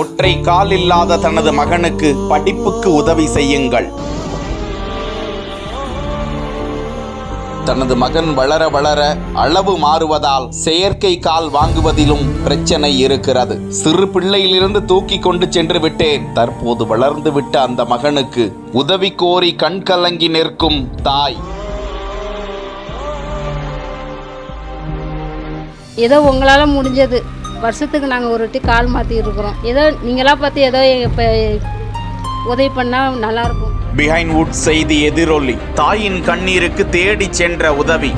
ஒற்றை கால் இல்லாத தனது மகனுக்கு படிப்புக்கு உதவி செய்யுங்கள். தனது மகன் வளர வளர அளவு மாறுவதால் செயற்கை கால் வாங்குவதிலும் பிரச்சனை இருக்கிறது. சிறு பிள்ளையிலிருந்து தூக்கி கொண்டு சென்று விட்டேன். தற்போது வளர்ந்து விட்ட அந்த மகனுக்கு உதவி கோரி கண் கலங்கி நிற்கும் தாய். ஏதோ உங்களால் முடிஞ்சது. வருஷத்துக்கு நாங்கள் ஒரு வாட்டி கால் மாற்றி இருக்கிறோம் ஏதோ நீங்களாம் பார்த்து ஏதோ இப்போ உதவி பண்ணால் நல்லாயிருக்கும். பிஹைண்ட் வுட் செய்தி எதிரொலி. தாயின் கண்ணீருக்கு தேடி சென்ற உதவி.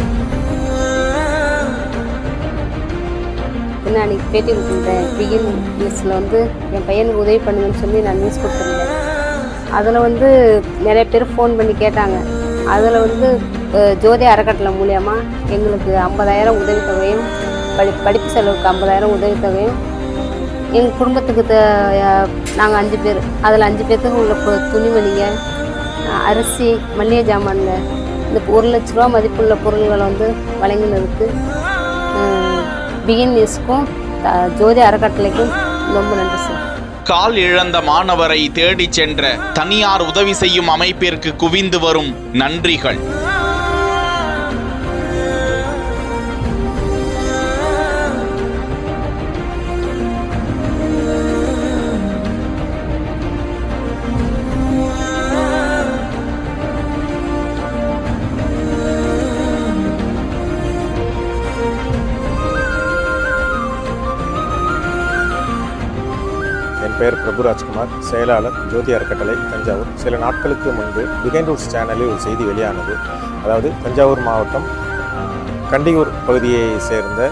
நான் அன்றைக்கி பேட்டி கொடுத்துருந்தேன் பிகின் நியூஸில் வந்து என் பையனுக்கு உதவி பண்ணுங்கன்னு சொல்லி நான் நியூஸ் கொடுத்துருந்தேன். அதில் வந்து நிறைய பேர் ஃபோன் பண்ணி கேட்டாங்க. அதில் வந்து ஜோதி அறக்கட்டளை மூலியமா எங்களுக்கு ஐம்பதாயிரம் உதவித்தொகையும் படி படிப்பு செலவுக்கு ஐம்பதாயிரம் உதவித்தொகையும் எங்கள் குடும்பத்துக்கு நாங்கள் அஞ்சு பேர். அதில் அஞ்சு பேர்த்துக்கு உள்ள துணிமணிங்க அரிசி மல்லிகை ஜாமான்ங்க. இந்த ஒரு லட்ச ரூபா மதிப்புள்ள பொருள்களை வந்து வழங்கினதுக்கு அஹ், பிகின் நியூஸ்க்கும் ஜோதி அறக்கட்டளைக்கும் ரொம்ப நன்றி சார். கால் இழந்த மாணவரை தேடிச் சென்ற தனியார் உதவி செய்யும் அமைப்பிற்கு குவிந்து வரும் நன்றிகள். பெயர் பிரபு ராஜ்குமார் செயலாளர் ஜோதி அறக்கட்டளை தஞ்சாவூர். சில நாட்களுக்கு முன்பு பிகைன் ரூட்ஸ் சேனலில் ஒரு செய்தி வெளியானது. அதாவது தஞ்சாவூர் மாவட்டம் கண்டியூர் பகுதியை சேர்ந்த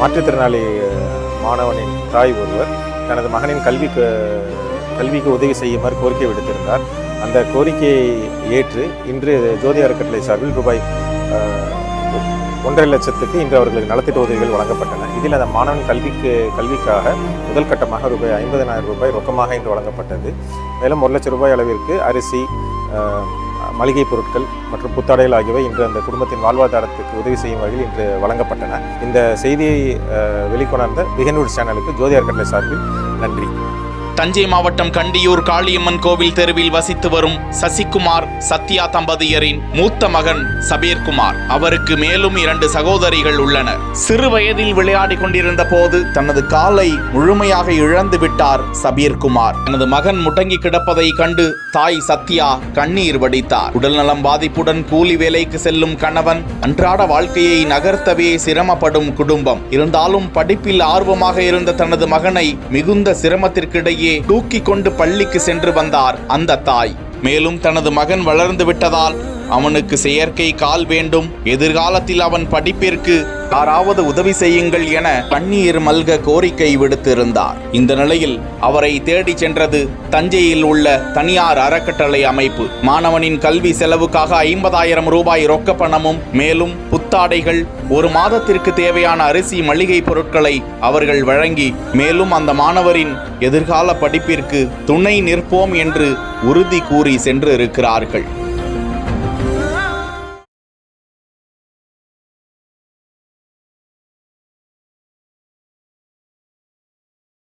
மாற்றுத்திறனாளி மாணவனின் தாய் ஒருவர் தனது மகனின் கல்விக்கு கல்விக்கு உதவி செய்யுமாறு கோரிக்கை விடுத்திருந்தார். அந்த கோரிக்கையை ஏற்று இன்று ஜோதி அறக்கட்டளை சார்பில் ரூபாய் ஒன்றரை லட்சத்துக்கு இன்று அவர்களுக்கு நலத்திட்ட உதவிகள் வழங்கப்பட்டன. இதில் அந்த மாணவன் கல்விக்கு கல்விக்காக முதல் கட்டமாக ரூபாய் ஐம்பதனாயிரம் ரூபாய் ரொக்கமாக இன்று வழங்கப்பட்டது. மேலும் ஒரு லட்சம் ரூபாய் அளவிற்கு அரிசி மளிகை பொருட்கள் மற்றும் புத்தாடைகள் ஆகியவை இன்று அந்த குடும்பத்தின் வாழ்வாதாரத்துக்கு உதவி செய்யும் வகையில் இன்று வழங்கப்பட்டன. இந்த செய்தியை வெளிக்கொணர்ந்த பிகனூர் சேனலுக்கு ஜோதி கட்டளை சார்பில் நன்றி. தஞ்சை மாவட்டம் கண்டியூர் காளியம்மன் கோவில் தெருவில் வசித்து வரும் சசிகுமார் சத்யா தம்பதியரின் மூத்த மகன் சபீர்குமார். அவருக்கு மேலும் இரண்டு சகோதரிகள் உள்ளனர். சிறு வயதில் விளையாடி கொண்டிருந்த போது தனது காலை முழுமையாக இழந்து விட்டார் சபீர்குமார். தனது மகன் முடங்கி கிடப்பதை கண்டு தாய் சத்யா கண்ணீர் வடித்தார். உடல்நலம் பாதிப்புடன் கூலி வேலைக்கு செல்லும் கணவன் அன்றாட வாழ்க்கையை நகர்த்தவே சிரமப்படும் குடும்பம். இருந்தாலும் படிப்பில் ஆர்வமாக இருந்த தனது மகனை மிகுந்த சிரமத்திற்கிடையே தூக்கி கொண்டு பள்ளிக்கு சென்று வந்தார் அந்த தாய். மேலும் தனது மகன் வளர்ந்து விட்டதால் அவனுக்கு செயற்கை கால் வேண்டும். எதிர்காலத்தில் அவன் படிப்பிற்கு யாராவது உதவி செய்யுங்கள் என கண்ணீர் மல்க கோரிக்கை விடுத்திருந்தார். இந்த நிலையில் அவரை தேடிச் சென்றது தஞ்சையில் உள்ள தனியார் அறக்கட்டளை அமைப்பு. மாணவனின் கல்வி செலவுக்காக ஐம்பதாயிரம் ரூபாய் ரொக்க பணமும் மேலும் புத்தாடைகள் ஒரு மாதத்திற்கு தேவையான அரிசி மளிகை பொருட்களை அவர்கள் வழங்கி மேலும் அந்த மாணவரின் எதிர்கால படிப்பிற்கு துணை நிற்போம் என்று உறுதி கூறி சென்று இருக்கிறார்கள்